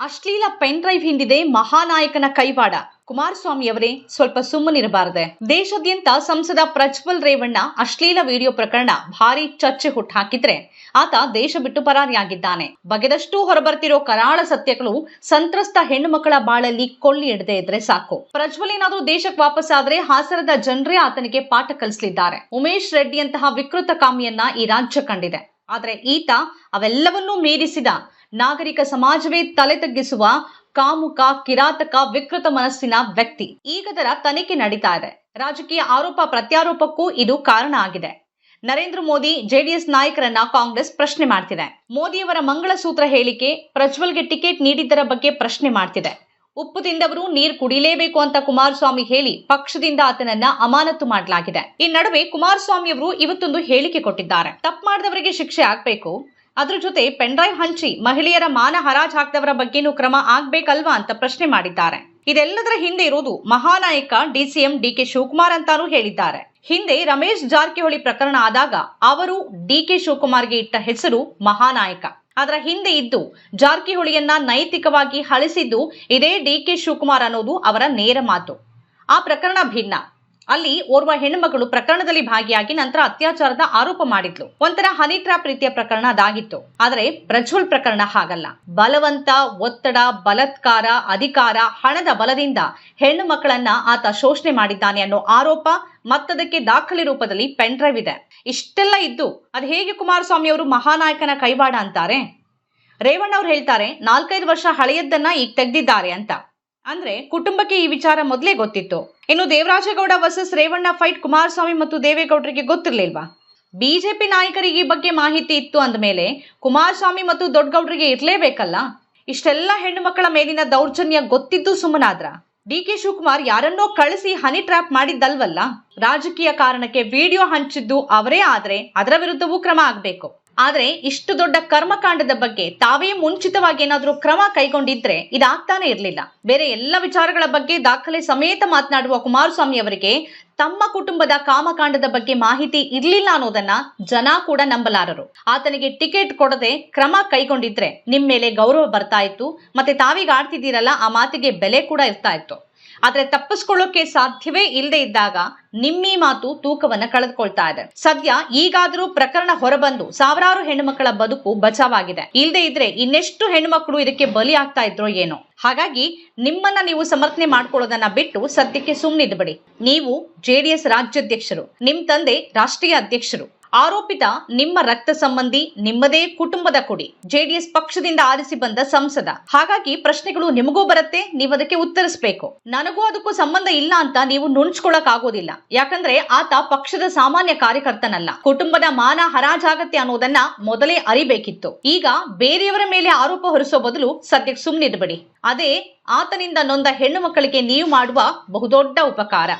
ಅಶ್ಲೀಲ pen drive ಹಿಂದಿದೆ ಮಹಾನಾಯಕನ ಕೈವಾಡ. ಕುಮಾರಸ್ವಾಮಿ ಅವರೇ, ಸ್ವಲ್ಪ ಸುಮ್ಮನಿರಬಾರದೆ ದೇಶಾದ್ಯಂತ ಸಂಸದ ಪ್ರಜ್ವಲ್ ರೇವಣ್ಣ ಅಶ್ಲೀಲ ವಿಡಿಯೋ ಪ್ರಕರಣ ಭಾರಿ ಚರ್ಚೆ ಹುಟ್ಟಾಕಿದ್ರೆ ಆತ ದೇಶ ಬಿಟ್ಟು ಪರಾರಿಯಾಗಿದ್ದಾನೆ ಬಗೆದಷ್ಟು ಹೊರಬರ್ತಿರೋ ಕರಾಳ ಸತ್ಯಗಳು ಸಂತ್ರಸ್ತ ಹೆಣ್ಣು ಮಕ್ಕಳ ಬಾಳಲ್ಲಿ ಕೊಳ್ಳಿ ಹಿಡದೆ ಇದ್ರೆ ಸಾಕು. ಪ್ರಜ್ವಲ್ ಏನಾದ್ರೂ ದೇಶಕ್ಕೆ ವಾಪಸ್ ಆದ್ರೆ ಹಾಸನದ ಜನರೇ ಆತನಿಗೆ ಪಾಠ ಕಲಿಸಲಿದ್ದಾರೆ. ಉಮೇಶ್ ರೆಡ್ಡಿಯಂತಹ ವಿಕೃತ ಕಾಮಿಯನ್ನ ಈ ರಾಜ್ಯ ಕಂಡಿದೆ. ಆದ್ರೆ ಈತ ಅವೆಲ್ಲವನ್ನೂ ಮೀರಿಸಿದ ನಾಗರಿಕ ಸಮಾಜವೇ ತಲೆ ತಗ್ಗಿಸುವ ಕಾಮುಕ, ಕಿರಾತಕ, ವಿಕೃತ ಮನಸ್ಸಿನ ವ್ಯಕ್ತಿ. ಈಗದರ ತನಿಖೆ ನಡೀತಾ ಇದೆ. ರಾಜಕೀಯ ಆರೋಪ ಪ್ರತ್ಯಾರೋಪಕ್ಕೂ ಇದು ಕಾರಣ ಆಗಿದೆ. ನರೇಂದ್ರ ಮೋದಿ, ಜೆಡಿಎಸ್ ನಾಯಕರನ್ನ ಕಾಂಗ್ರೆಸ್ ಪ್ರಶ್ನೆ ಮಾಡ್ತಿದೆ. ಮೋದಿಯವರ ಮಂಗಳಸೂತ್ರ ಹೇಳಿಕೆ, ಪ್ರಜ್ವಲ್ಗೆ ಟಿಕೆಟ್ ನೀಡಿದ್ದರ ಬಗ್ಗೆ ಪ್ರಶ್ನೆ ಮಾಡ್ತಿದೆ. ಉಪ್ಪು ತಿಂದವರು ನೀರು ಕುಡಿಲೇಬೇಕು ಅಂತ ಕುಮಾರಸ್ವಾಮಿ ಹೇಳಿ ಪಕ್ಷದಿಂದ ಆತನನ್ನ ಅಮಾನತು ಮಾಡಲಾಗಿದೆ. ಈ ನಡುವೆ ಕುಮಾರಸ್ವಾಮಿ ಅವರು ಇವತ್ತೊಂದು ಹೇಳಿಕೆ ಕೊಟ್ಟಿದ್ದಾರೆ. ತಪ್ಪು ಮಾಡಿದವರಿಗೆ ಶಿಕ್ಷೆ ಆಗ್ಬೇಕು. ಅದ್ರ ಜೊತೆ ಪೆನ್ಡ್ರೈವ್ ಹಂಚಿ ಮಹಿಳೆಯರ ಮಾನ ಹರಾಜ್ ಹಾಕ್ದವರ ಬಗ್ಗೆನೂ ಕ್ರಮ ಆಗ್ಬೇಕಲ್ವಾ ಅಂತ ಪ್ರಶ್ನೆ ಮಾಡಿದ್ದಾರೆ. ಇದೆಲ್ಲದರ ಹಿಂದೆ ಇರೋದು ಮಹಾನಾಯಕ ಡಿಸಿಎಂ ಡಿಕೆ ಶಿವಕುಮಾರ್ ಅಂತಾನೂ ಹೇಳಿದ್ದಾರೆ. ಹಿಂದೆ ರಮೇಶ್ ಜಾರಕಿಹೊಳಿ ಪ್ರಕರಣ ಆದಾಗ ಅವರು ಡಿಕೆ ಶಿವಕುಮಾರ್ಗೆ ಇಟ್ಟ ಹೆಸರು ಮಹಾನಾಯಕ. ಅದರ ಹಿಂದೆ ಇದ್ದು ಜಾರಕಿಹೊಳಿಯನ್ನ ನೈತಿಕವಾಗಿ ಹಳಿಸಿದ್ದು ಇದೇ ಡಿಕೆ ಶಿವಕುಮಾರ್ ಅನ್ನೋದು ಅವರ ನೇರ ಮಾತು. ಆ ಪ್ರಕರಣ ಭಿನ್ನ. ಅಲ್ಲಿ ಓರ್ವ ಹೆಣ್ಣುಮಗಳು ಪ್ರಕರಣದಲ್ಲಿ ಭಾಗಿಯಾಗಿ ನಂತರ ಅತ್ಯಾಚಾರದ ಆರೋಪ ಮಾಡಿದ್ಲು. ಒಂಥರ ಹನಿ ಟ್ರಾಪ್ ರೀತಿಯ ಪ್ರಕರಣ ಅದಾಗಿತ್ತು. ಆದರೆ ಪ್ರಜ್ವಲ್ ಪ್ರಕರಣ ಹಾಗಲ್ಲ. ಬಲವಂತ, ಒತ್ತಡ, ಬಲತ್ಕಾರ, ಅಧಿಕಾರ, ಹಣದ ಬಲದಿಂದ ಹೆಣ್ಣು ಮಕ್ಕಳನ್ನ ಆತ ಶೋಷಣೆ ಮಾಡಿದ್ದಾನೆ ಅನ್ನೋ ಆರೋಪ ಮತ್ತದಕ್ಕೆ ದಾಖಲೆ ರೂಪದಲ್ಲಿ ಪೆನ್ ಡ್ರೈವ್ ಇದೆ. ಇಷ್ಟೆಲ್ಲ ಇದ್ದು ಅದು ಹೇಗೆ ಕುಮಾರಸ್ವಾಮಿ ಅವರು ಮಹಾನಾಯಕನ ಕೈವಾಡ ಅಂತಾರೆ? ರೇವಣ್ಣ ಅವ್ರು ಹೇಳ್ತಾರೆ, ನಾಲ್ಕೈದು ವರ್ಷ ಹಳೆಯದ್ದನ್ನ ಈಗ ತೆಗೆದಿದ್ದಾರೆ ಅಂತ. ಅಂದ್ರೆ ಕುಟುಂಬಕ್ಕೆ ಈ ವಿಚಾರ ಮೊದಲೇ ಗೊತ್ತಿತ್ತು. ಇನ್ನು ದೇವರಾಜೇಗೌಡ ವರ್ಸಸ್ ರೇವಣ್ಣ ಫೈಟ್ ಕುಮಾರಸ್ವಾಮಿ ಮತ್ತು ದೇವೇಗೌಡರಿಗೆ ಗೊತ್ತಿರಲಿಲ್ವಾ? ಬಿಜೆಪಿ ನಾಯಕರಿಗೆ ಈ ಬಗ್ಗೆ ಮಾಹಿತಿ ಇತ್ತು ಅಂದಮೇಲೆ ಕುಮಾರಸ್ವಾಮಿ ಮತ್ತು ದೊಡ್ಡಗೌಡರಿಗೆ ಇರಲೇಬೇಕಲ್ಲ? ಇಷ್ಟೆಲ್ಲ ಹೆಣ್ಣು ಮಕ್ಕಳ ಮೇಲಿನ ದೌರ್ಜನ್ಯ ಗೊತ್ತಿದ್ದು ಸುಮ್ಮನಾದ್ರ? ಡಿ ಕೆ ಶಿವಕುಮಾರ್ ಯಾರನ್ನೋ ಕಳಿಸಿ ಹನಿ ಟ್ರ್ಯಾಪ್ ಮಾಡಿದ್ದಲ್ವಲ್ಲ? ರಾಜಕೀಯ ಕಾರಣಕ್ಕೆ ವಿಡಿಯೋ ಹಂಚಿದ್ದು ಅವರೇ ಆದ್ರೆ ಅದರ ವಿರುದ್ಧವೂ ಕ್ರಮ ಆಗ್ಬೇಕು. ಆದ್ರೆ ಇಷ್ಟು ದೊಡ್ಡ ಕರ್ಮಕಾಂಡದ ಬಗ್ಗೆ ತಾವೇ ಮುಂಚಿತವಾಗಿ ಏನಾದರೂ ಕ್ರಮ ಕೈಗೊಂಡಿದ್ರೆ ಇದಾಗ್ತಾನೆ ಇರಲಿಲ್ಲ. ಬೇರೆ ಎಲ್ಲ ವಿಚಾರಗಳ ಬಗ್ಗೆ ದಾಖಲೆ ಸಮೇತ ಮಾತನಾಡುವ ಕುಮಾರಸ್ವಾಮಿ ಅವರಿಗೆ ತಮ್ಮ ಕುಟುಂಬದ ಕಾಮಕಾಂಡದ ಬಗ್ಗೆ ಮಾಹಿತಿ ಇರಲಿಲ್ಲ ಅನ್ನೋದನ್ನ ಜನ ಕೂಡ ನಂಬಲಾರರು. ಆತನಿಗೆ ಟಿಕೆಟ್ ಕೊಡದೆ ಕ್ರಮ ಕೈಗೊಂಡಿದ್ರೆ ನಿಮ್ಮ ಮೇಲೆ ಗೌರವ ಬರ್ತಾ ಇತ್ತು, ಮತ್ತೆ ತಾವೀಗ ಆಡ್ತಿದ್ದೀರಲ್ಲ, ಆ ಮಾತಿಗೆ ಬೆಲೆ ಕೂಡ ಇರ್ತಾ ಇತ್ತು. ಆದ್ರೆ ತಪ್ಪಿಸ್ಕೊಳ್ಳೋಕೆ ಸಾಧ್ಯವೇ ಇಲ್ಲದೆ ಇದ್ದಾಗ ನಿಮ್ಮಿ ಮಾತು ತೂಕವನ್ನ ಕಳೆದುಕೊಳ್ತಾ ಇದೆ. ಸದ್ಯ ಈಗಾದರೂ ಪ್ರಕರಣ ಹೊರಬಂದು ಸಾವಿರಾರು ಹೆಣ್ಣುಮಕ್ಕಳ ಬದುಕು ಬಚಾವಾಗಿದೆ. ಇಲ್ಲದೆ ಇದ್ರೆ ಇನ್ನೆಷ್ಟು ಹೆಣ್ಣುಮಕ್ಕಳು ಇದಕ್ಕೆ ಬಲಿ ಆಗ್ತಾ ಇದ್ರೋ ಏನೋ. ಹಾಗಾಗಿ ನಿಮ್ಮನ್ನ ನೀವು ಸಮರ್ಥನೆ ಮಾಡ್ಕೊಳ್ಳೋದನ್ನ ಬಿಟ್ಟು ಸದ್ಯಕ್ಕೆ ಸುಮ್ಮನಿದ್ಬಿಡಿ ನೀವು ಜೆಡಿಎಸ್ ರಾಜ್ಯಾಧ್ಯಕ್ಷರು, ನಿಮ್ ತಂದೆ ರಾಷ್ಟ್ರೀಯ ಅಧ್ಯಕ್ಷರು. ಆರೋಪಿತ ನಿಮ್ಮ ರಕ್ತ ಸಂಬಂಧಿ ನಿಮ್ಮದೇ ಕುಟುಂಬದ ಕೊಡಿ. ಜೆಡಿಎಸ್ ಪಕ್ಷದಿಂದ ಆರಿಸಿ ಬಂದ ಸಂಸದ. ಹಾಗಾಗಿ ಪ್ರಶ್ನೆಗಳು ನಿಮಗೂ ಬರುತ್ತೆ, ನೀವು ಅದಕ್ಕೆ ಉತ್ತರಿಸಬೇಕು. ನನಗೂ ಅದಕ್ಕೂ ಸಂಬಂಧ ಇಲ್ಲ ಅಂತ ನೀವು ನುಣುಚ್ಕೊಳಕ್ ಆಗೋದಿಲ್ಲ ಯಾಕಂದ್ರೆ ಆತ ಪಕ್ಷದ ಸಾಮಾನ್ಯ ಕಾರ್ಯಕರ್ತನಲ್ಲ. ಕುಟುಂಬದ ಮಾನ ಹರಾಜಾಗತ್ತೆ ಅನ್ನೋದನ್ನ ಮೊದಲೇ ಅರಿಬೇಕಿತ್ತು. ಈಗ ಬೇರೆಯವರ ಮೇಲೆ ಆರೋಪ ಹೊರಿಸೋ ಬದಲು ಸದ್ಯಕ್ಕೆ ಸುಮ್ಮನಿದ್ಬಿಡಿ ಅದೇ ಆತನಿಂದ ನೊಂದ ಹೆಣ್ಣು ಮಕ್ಕಳಿಗೆ ನೀವು ಮಾಡುವ ಬಹುದೊಡ್ಡ ಉಪಕಾರ.